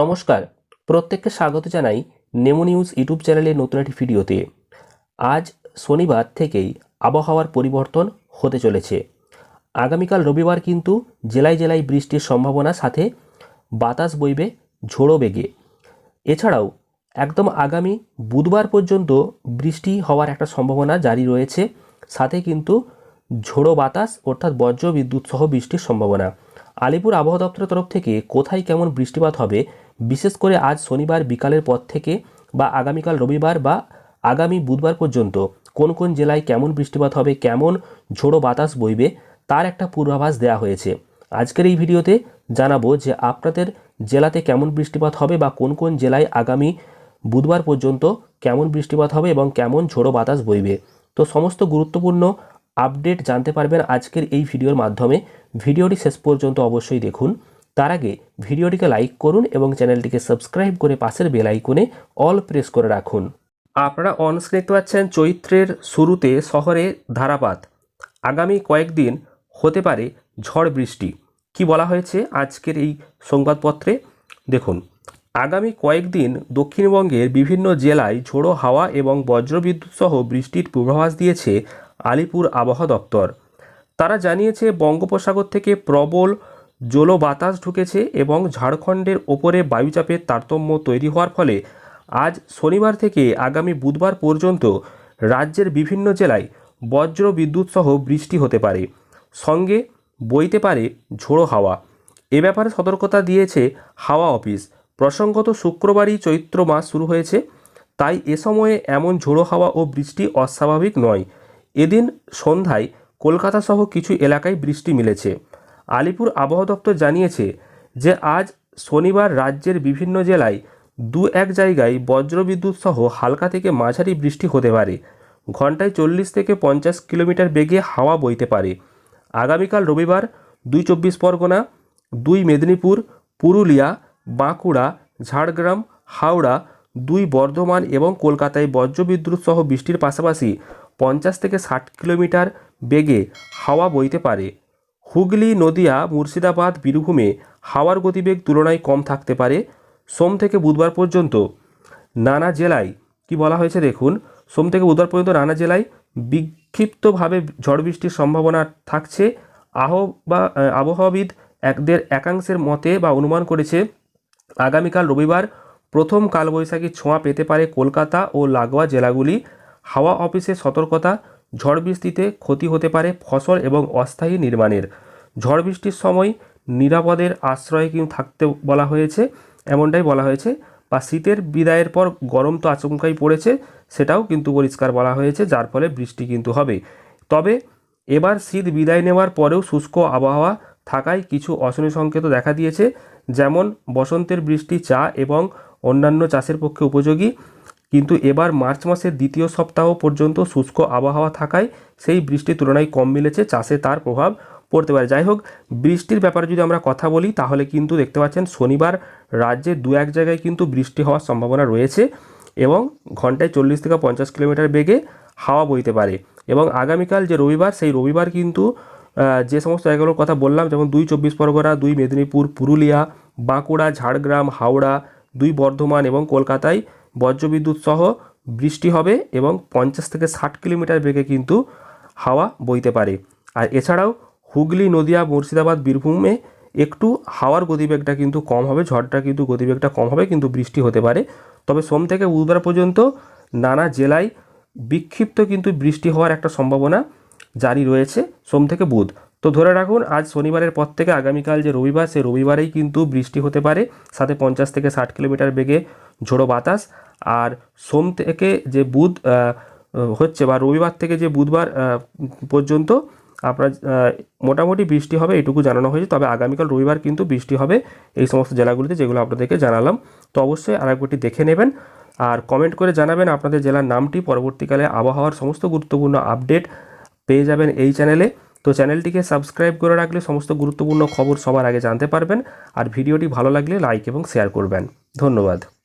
নমস্কার, প্রত্যেককে স্বাগত জানাই নেমো নিউজ ইউটিউব চ্যানেলের নতুন একটি ভিডিওতে। আজ শনিবার থেকেই আবহাওয়ার পরিবর্তন হতে চলেছে। আগামীকাল রবিবার কিন্তু জেলায় জেলায় বৃষ্টির সম্ভাবনা সাথে বাতাস বইবে ঝোড়ো বেগে। এছাড়াও একদম আগামী বুধবার পর্যন্ত বৃষ্টি হওয়ার একটা সম্ভাবনা জারি রয়েছে, সাথে কিন্তু ঝোড়ো বাতাস অর্থাৎ বজ্র বিদ্যুৎ সহ বৃষ্টির সম্ভাবনা। আলিপুর আবহাওয়া দপ্তরের তরফ থেকে কোথায় কেমন বৃষ্টিপাত হবে? বিশেষ করে আজ শনিবার বিকালের পর থেকে বা আগামীকাল রবিবার বা আগামী বুধবার পর্যন্ত কোন কোন জেলায় কেমন বৃষ্টিপাত হবে, কেমন ঝোড়ো বাতাস বইবে তার একটা পূর্বাভাস দেওয়া হয়েছে। আজকের এই ভিডিওতে জানাব যে আপনাদের জেলাতে কেমন বৃষ্টিপাত হবে বা কোন কোন জেলায় আগামী বুধবার পর্যন্ত কেমন বৃষ্টিপাত হবে এবং কেমন ঝোড়ো বাতাস বইবে। তো সমস্ত গুরুত্বপূর্ণ আপডেট জানতে পারবেন আজকের এই ভিডিওর মাধ্যমে। ভিডিওটি শেষ পর্যন্ত অবশ্যই দেখুন। তার আগে ভিডিওটিকে লাইক করুন এবং চ্যানেলটিকে সাবস্ক্রাইব করে পাশের বেল আইকনে অল প্রেস করে রাখুন। আপনারা অনস্ক্রিন দেখতে পাচ্ছেন চৈত্রের শুরুতে শহরে ধারাপাত। আগামী কয়েকদিন হতে পারে ঝড় বৃষ্টি। কি বলা হয়েছে আজকের এই সংবাদপত্রে? দেখুন, আগামী কয়েকদিন দক্ষিণবঙ্গের বিভিন্ন জেলায় ঝোড়ো হাওয়া এবং বজ্রবিদ্যুৎ সহ বৃষ্টির পূর্বাভাস দিয়েছে আলিপুর আবহাওয়া দপ্তর। তারা জানিয়েছে, বঙ্গোপসাগর থেকে প্রবল জলো বাতাস ঢুকেছে এবং ঝাড়খণ্ডের ওপরে বায়ুচাপের তারতম্য তৈরি হওয়ার ফলে আজ শনিবার থেকে আগামী বুধবার পর্যন্ত রাজ্যের বিভিন্ন জেলায় বজ্র বিদ্যুৎ সহ বৃষ্টি হতে পারে। সঙ্গে বইতে পারে ঝোড়ো হাওয়া। এ ব্যাপারে সতর্কতা দিয়েছে হাওয়া অফিস। প্রসঙ্গত, শুক্রবারই চৈত্র মাস শুরু হয়েছে। তাই এ সময়ে এমন ঝোড়ো হাওয়া ও বৃষ্টি অস্বাভাবিক নয়। এদিন সন্ধ্যায় কলকাতা সহ কিছু এলাকায় বৃষ্টি মিলেছে। আলিপুর আবহাওয়া দপ্তর জানিয়েছে যে, আজ শনিবার রাজ্যের বিভিন্ন জেলায় দু এক জায়গায় বজ্রবিদ্যুৎ সহ হালকা থেকে মাঝারি বৃষ্টি হতে পারে। ঘন্টায় চল্লিশ থেকে পঞ্চাশ কিলোমিটার বেগে হাওয়া বইতে পারে। আগামীকাল রবিবার দুই চব্বিশ পরগনা, দুই মেদিনীপুর, পুরুলিয়া, বাঁকুড়া, ঝাড়গ্রাম, হাওড়া, দুই বর্ধমান এবং কলকাতায় বজ্রবিদ্যুৎ সহ বৃষ্টির পাশাপাশি পঞ্চাশ থেকে ষাট কিলোমিটার বেগে হাওয়া বইতে পারে। হুগলি, নদিয়া, মুর্শিদাবাদ, বীরভূমে হাওয়ার গতিবেগ তুলনায় কম থাকতে পারে। সোম থেকে বুধবার পর্যন্ত নানা জেলায়, কি বলা হয়েছে দেখুন, সোম থেকে বুধবার পর্যন্ত নানা জেলায় বিক্ষিপ্তভাবে ঝড় বৃষ্টির সম্ভাবনা থাকছে। আহ বা আবহাওয়াবিদ একদের একাংশের মতে বা অনুমান করেছে, আগামীকাল রবিবার প্রথম কালবৈশাখী ছোঁয়া পেতে পারে কলকাতা ও লাগোয়া জেলাগুলি। হাওয়া অফিসের সতর্কতা, ঝড় বৃষ্টিতে ক্ষতি হতে পারে ফসল এবং অস্থায়ী নির্মাণের। ঝড় বৃষ্টির সময় নিরাপদের আশ্রয়ে কিন্তু থাকতে বলা হয়েছে, এমনটাই বলা হয়েছে। বা শীতের বিদায়ের পর গরম তো আচমকাই পড়েছে, সেটাও কিন্তু পরিষ্কার বলা হয়েছে, যার ফলে বৃষ্টি কিন্তু হবে। তবে এবার শীত বিদায় নেওয়ার পরেও শুষ্ক আবহাওয়া থাকায় কিছু অশনি সংকেত দেখা দিয়েছে, যেমন বসন্তের বৃষ্টি চা এবং অন্যান্য চাষের পক্ষে উপযোগী। কিন্তু এবার মার্চ মাসের দ্বিতীয় সপ্তাহ পর্যন্ত শুষ্ক আবহাওয়া থাকায় সেই বৃষ্টির তুলনায় কম মিলেছে চাষে তার প্রভাব পড়তে পারে। যাই হোক, বৃষ্টির ব্যাপারে যদি আমরা কথা বলি, তাহলে কিন্তু দেখতে পাচ্ছেন শনিবার রাজ্যে দু এক জায়গায় কিন্তু বৃষ্টি হওয়ার সম্ভাবনা রয়েছে এবং ঘন্টায় চল্লিশ থেকে পঞ্চাশ কিলোমিটার বেগে হাওয়া বইতে পারে এবং আগামীকাল যে রবিবার, সেই রবিবার কিন্তু যে সমস্ত জায়গাগুলোর কথা বললাম, যেমন দুই চব্বিশ পরগনা, দুই মেদিনীপুর, পুরুলিয়া, বাঁকুড়া, ঝাড়গ্রাম, হাওড়া, দুই বর্ধমান এবং কলকাতায় বজ্রবিদ্যুৎ সহ বৃষ্টি হবে এবং পঞ্চাশ থেকে ষাট কিলোমিটার বেগে কিন্তু হাওয়া বইতে পারে। আর এছাড়াও হুগলি, নদিয়া, মুর্শিদাবাদ, বীরভূমে একটু হাওয়ার গতিবেগটা কিন্তু কম হবে, ঝড়টা কিন্তু গতিবেগটা কম হবে, কিন্তু বৃষ্টি হতে পারে। তবে সোম থেকে বুধবার পর্যন্ত নানা জেলায় বিক্ষিপ্ত কিন্তু বৃষ্টি হওয়ার একটা সম্ভাবনা জারি রয়েছে সোম থেকে বুধ। তো ধরে রাখুন, আজ শনিবারের পর থেকে আগামীকাল যে রবিবার সে রবিবারেই কিন্তু বৃষ্টি হতে পারে। সাথে পঞ্চাশ থেকে ষাট কিলোমিটার বেগে ঝোড়ো বাতাস। আর সোম থেকে যে বুধ হচ্ছে বা রবিবার থেকে যে বুধবার পর্যন্ত আপনার মোটামুটি বৃষ্টি হবে এটুকু জানানো হয়েছে। তবে আগামীকাল রবিবার কিন্তু বৃষ্টি হবে এই সমস্ত জেলাগুলিতে যেগুলো আপনাদেরকে জানালাম। তো অবশ্যই আরেকবারটি দেখে নেবেন আর কমেন্ট করে জানাবেন আপনাদের জেলার নামটি। পরবর্তীকালে আবহাওয়ার সমস্ত গুরুত্বপূর্ণ আপডেট পেয়ে যাবেন এই চ্যানেলে তো চ্যানেলটিকে সাবস্ক্রাইব করে রাখলে সমস্ত গুরুত্বপূর্ণ খবর সবার আগে জানতে পারবেন। আর ভিডিওটি ভালো লাগলে লাইক এবং শেয়ার করবেন। ধন্যবাদ।